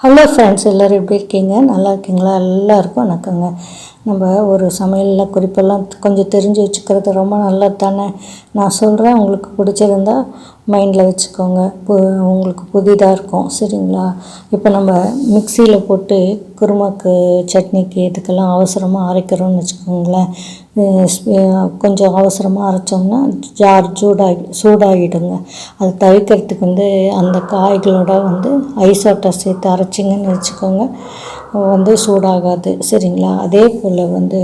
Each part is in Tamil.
ஹலோ ஃப்ரெண்ட்ஸ் எல்லோரும் எப்படி இருக்கீங்க? நல்லா இருக்கீங்களா? எல்லாருக்கும் வணக்கங்க. நம்ம ஒரு சமையலில் குறிப்பெல்லாம் கொஞ்சம் தெரிஞ்சு வச்சுக்கிறது ரொம்ப நல்லது தானே நான் சொல்கிறேன் உங்களுக்கு பிடிச்சிருந்தா மைண்டில் வச்சுக்கோங்க. பு உங்களுக்கு புதிதாக இருக்கும். சரிங்களா? இப்போ நம்ம மிக்சியில் போட்டு குருமாக்கு சட்னிக்கு இதுக்கெல்லாம் அவசரமாக அரைக்கிறோம்னு வச்சுக்கோங்களேன். கொஞ்சம் அவசரமாக அரைச்சோம்னா ஜார் சூடாகி சூடாகிடுங்க. அது தவிர்க்கிறதுக்கு வந்து அந்த காய்களோட வந்து ஐசோட்டை சேர்த்து அரைச்சிங்கன்னு வச்சுக்கோங்க. வந்து சூடாகாது. சரிங்களா? அதே போல் வந்து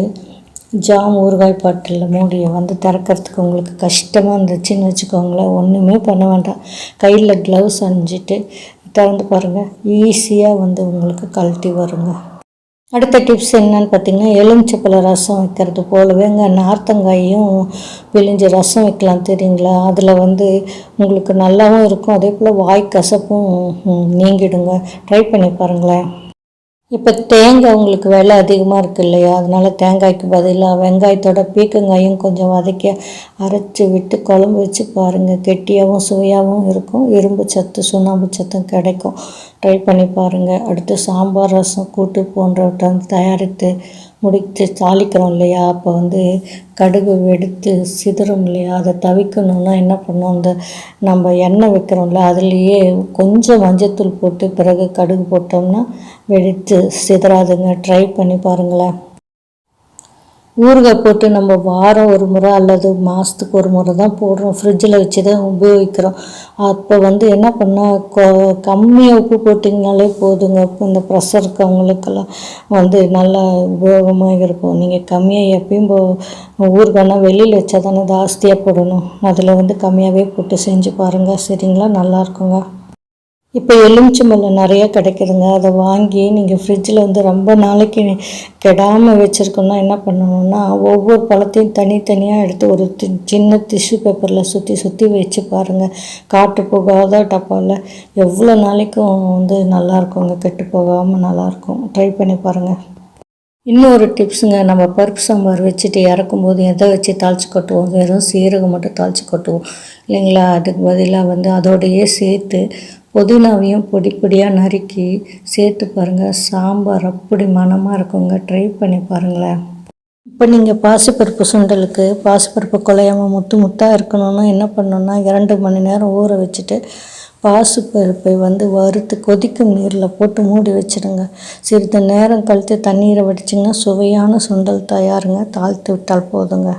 ஜாம் ஊறுகாய் பாட்டில் மூடியை வந்து திறக்கிறதுக்கு உங்களுக்கு கஷ்டமாக இருந்துச்சுன்னு வச்சுக்கோங்களேன். ஒன்றுமே பண்ண வேண்டாம். கையில் க்ளவுஸ் அணிஞ்சிட்டு திறந்து பாருங்கள் ஈஸியாக வந்து உங்களுக்கு கழட்டி வருங்க. அடுத்த டிப்ஸ் என்னன்னு பார்த்தீங்கன்னா எலுமிச்சப்பழ ரசம் வைக்கிறது போலவேங்க நார்த்தங்காயும் பிழிஞ்சு ரசம் வைக்கலாம் தெரியுங்களா? அதில் வந்து உங்களுக்கு நல்லாவும் இருக்கும். அதே போல் வாய் கசப்பும் நீங்கிடுங்க. ட்ரை பண்ணி பாருங்களேன். இப்போ தேங்காய் உங்களுக்கு விலை அதிகமாக இருக்கு இல்லையா? அதனால தேங்காய்க்கு பதிலாக வெங்காயத்தோட பீக்கங்காயும் கொஞ்சம் வதக்கி அரைச்சி விட்டு குழம்பு வச்சு பாருங்கள் கெட்டியாகவும் சுவையாகவும் இருக்கும். இரும்பு சத்து சுண்ணாம்பு சத்தும் கிடைக்கும். ட்ரை பண்ணி பாருங்கள் அடுத்து சாம்பார் ரசம் கூட்டு போன்றவற்றை தயாரித்து முடித்து தாளிக்கிறோம் இல்லையா? அப்போ வந்து கடுகு வெடித்து சிதறும் இல்லையா? அதை தவிர்க்கணுன்னா என்ன பண்ணோம் அந்த நம்ம எண்ணெய் வைக்கிறோம்ல அதுலேயே கொஞ்சம் மஞ்சத்தூள் போட்டு பிறகு கடுகு போட்டோம்னா வெடித்து சிதறாதுங்க. ட்ரை பண்ணி பாருங்களேன். ஊறுகாய் போட்டு நம்ம வாரம் ஒரு முறை அல்லது மாதத்துக்கு ஒரு முறை தான் போடுறோம். ஃப்ரிட்ஜில் வச்சு தான் உபயோகிக்கிறோம். அப்போ வந்து என்ன பண்ணால் கொ- கம்மியாக உப்பு போட்டிங்கனாலே போதுங்க. இந்த ப்ரெஷர் இருக்கவங்களுக்கெல்லாம் வந்து நல்லா உபயோகமாக இருக்கும். நீங்கள் கம்மியாக எப்பயும் போ ஊறுகாய்னா வெளியில் வச்சா தானே ஜாஸ்தியாக போடணும். அதில் வந்து கம்மியாகவே போட்டு செஞ்சு பாருங்கள் சரிங்களா? நல்லாயிருக்குங்க இப்போ எலுமிச்சம்பழம் நிறைய கிடைக்குதுங்க. அதை வாங்கி நீங்கள் ஃப்ரிட்ஜில் வந்து ரொம்ப நாளைக்கு கெடாமல் வச்சுருக்கோன்னா என்ன பண்ணணும்னா ஒவ்வொரு பழத்தையும் தனித்தனியாக எடுத்து ஒரு தி- சின்ன டிஷ்யூ பேப்பரில் சுற்றி சுற்றி வச்சு பாருங்கள் காட்டு போகாத டப்பாவில் எவ்வளோ நாளைக்கும் வந்து நல்லாயிருக்குங்க கெட்டு போகாமல் நல்லாயிருக்கும் ட்ரை பண்ணி பாருங்கள் இன்னொரு டிப்ஸுங்க நம்ம பருப்பு சாம்பார் வச்சுட்டு இறக்கும்போது எதை வச்சு தாளிச்சு கொட்டுவோம்? வெறும் சீரகம் மட்டும் தாளிச்சு கொட்டுவோம். இல்லைங்களா? அதுக்கு பதிலாக வந்து அதோடையே சேர்த்து புதினாவையும் பொடி பொடியாக நறுக்கி சேர்த்து பாருங்கள் சாம்பார் அப்படி மணமாக இருக்குங்க. ட்ரை பண்ணி பாருங்களேன். இப்போ நீங்கள் பாசிப்பருப்பு சுண்டலுக்கு பாசிப்பருப்பு குழையாமல் முத்து முத்தாக இருக்கணும்னா என்ன பண்ணணும்னா இரண்டு மணி நேரம் ஊற வச்சுட்டு பாசிப்பருப்பை வந்து வறுத்து கொதிக்கும் நீரில் போட்டு மூடி வச்சிடுங்க சிறிது நேரம் கழித்து தண்ணீரை வடிச்சிங்கன்னா சுவையான சுண்டல் தயாருங்க. தாழ்த்து விட்டால் போதுங்க.